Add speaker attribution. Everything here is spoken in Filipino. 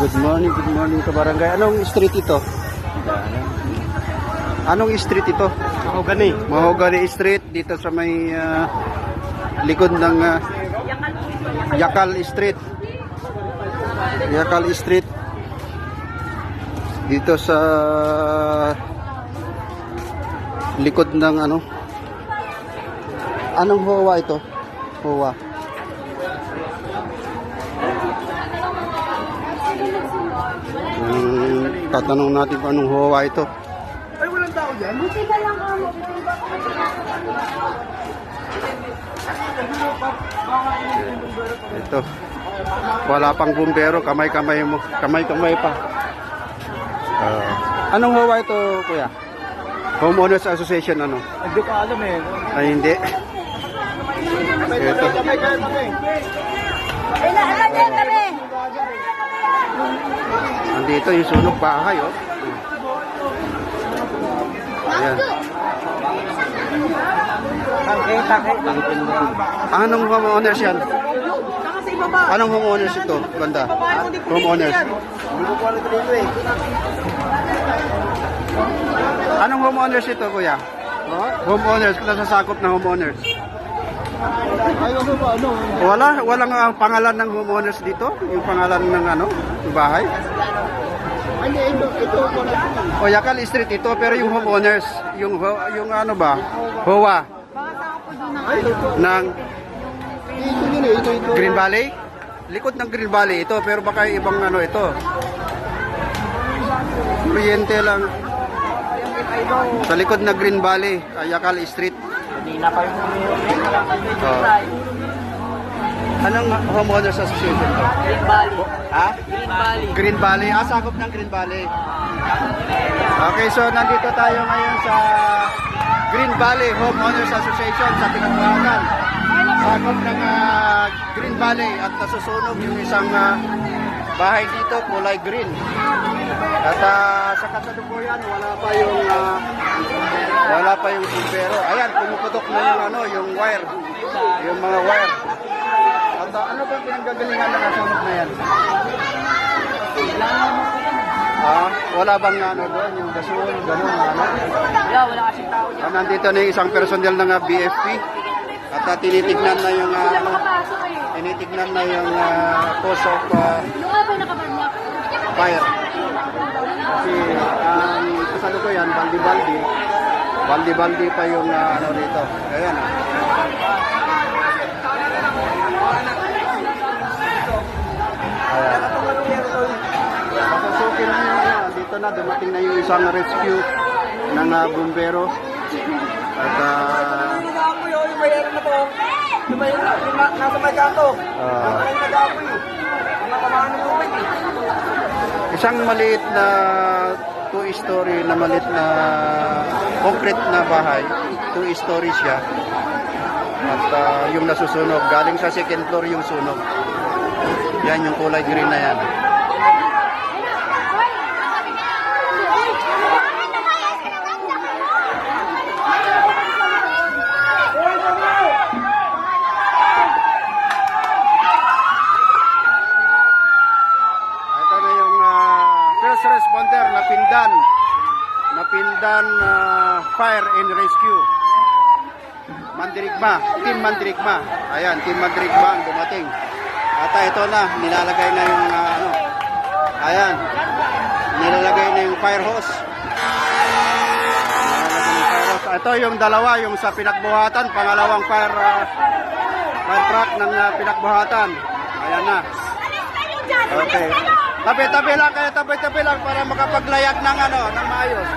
Speaker 1: Good morning, good morning ka barangay. Anong street ito? Anong street ito?
Speaker 2: Ako gani.
Speaker 1: Mahogany Street dito sa may ah, likod ng ah, Yakal Street. Yakal Street. Dito sa likod ng ano? Anong Hoa ito? Hoa. Hmm, tatanong natin kung anong Hoa ito.
Speaker 2: Ay, walang tao dyan.
Speaker 3: Buti ka lang amo.
Speaker 1: Ito. Wala pang bumbero, kamay-kamay mo. Kamay-kamay pa. Ah. anong hawa ito, kuya? Homeowners Association, ano?
Speaker 2: Hindi ko alam eh.
Speaker 1: Ay, hindi. Ito.
Speaker 2: Kamay kaya kami.
Speaker 3: Ay, naalam yan kami.
Speaker 1: Andito yung sunog bahay, oh. Ayan. Anong homeowners yan? Anong homeowners ito, banda? Homeowners.
Speaker 2: Dito.
Speaker 1: Anong homeowners ito, kuya? Homeowners, nasasakop na homeowners. Wala, walang ang pangalan ng homeowners dito? Yung pangalan ng ano, bahay?
Speaker 2: Hindi, ito, ito ko na.
Speaker 1: O Yakal Street ito, pero yung homeowners, yung yung ano ba? HOA ng. Green Valley? Likod ng Green Valley ito, pero baka ibang ano ito. Kuryente lang. Sa likod ng Green Valley, ah, Yakal Street.
Speaker 2: Hindi na pa yung
Speaker 1: Oh. Anong homeowners association to?
Speaker 2: Green Valley.
Speaker 1: Ha?
Speaker 2: Green Valley.
Speaker 1: Green Valley. Ah, sakop ng Green Valley. Okay, so nandito tayo ngayon sa Green Valley Homeowners Association sa Pinagbuhatan. Sakop ng ah, Green Valley at nasusunog yung isang ah, bahay dito, kulay green. At ah, sa kasalukuyan, wala pa yung ah, wala pa yung bumbero. Ayan, pumuputok na yung ano, yung wire. Yung mga wire. At ah, ano ba pinanggagalingan ng kasunog na yan? Ah, wala bang ano doon, yung gasol, gano'n, ano?
Speaker 2: Wala, wala kasi tao dyan.
Speaker 1: Ah, nandito na yung isang personnel ng BFP. At ah, tinitignan na yung,
Speaker 3: eh.
Speaker 1: tinitignan na yung ah, cause of
Speaker 3: nakabanyak?
Speaker 1: fire. Kasi ang kasalukuyan, baldi-baldi. Baldi-baldi pa yung ah, ano dito. Ayan. Ayan. Papasukin na yung ano, dito na, dumating na yung isang rescue ng ah, bumbero. At ah,
Speaker 2: Nag-aapoy mayroon na to. Mayroon na, na- nasa may kanto.
Speaker 1: Ah.
Speaker 2: Yung nag-aapoy. Ang natamaan ng tubig eh.
Speaker 1: isang maliit na two-story na maliit na concrete na bahay. Two-story siya. At ah, yung nasusunog, galing sa second floor yung sunog. Yan yung kulay green na yan. First responder na Pindan. Na Pindan ah, Fire and Rescue. Mandirigma, Team Mandirigma. Ayan, Team Mandirigma ang dumating. At ah, ito na, nilalagay na yung ah, ano. Ayan. Nilalagay na yung fire hose. Fire hose. Ito yung dalawa, yung sa pinagbuhatan, pangalawang fire ah, fire truck ng ah, pinagbuhatan. Ayan na. Okay. Tabi-tabi lang kayo, tabi-tabi lang para makapaglayag ng ano, ng maayos.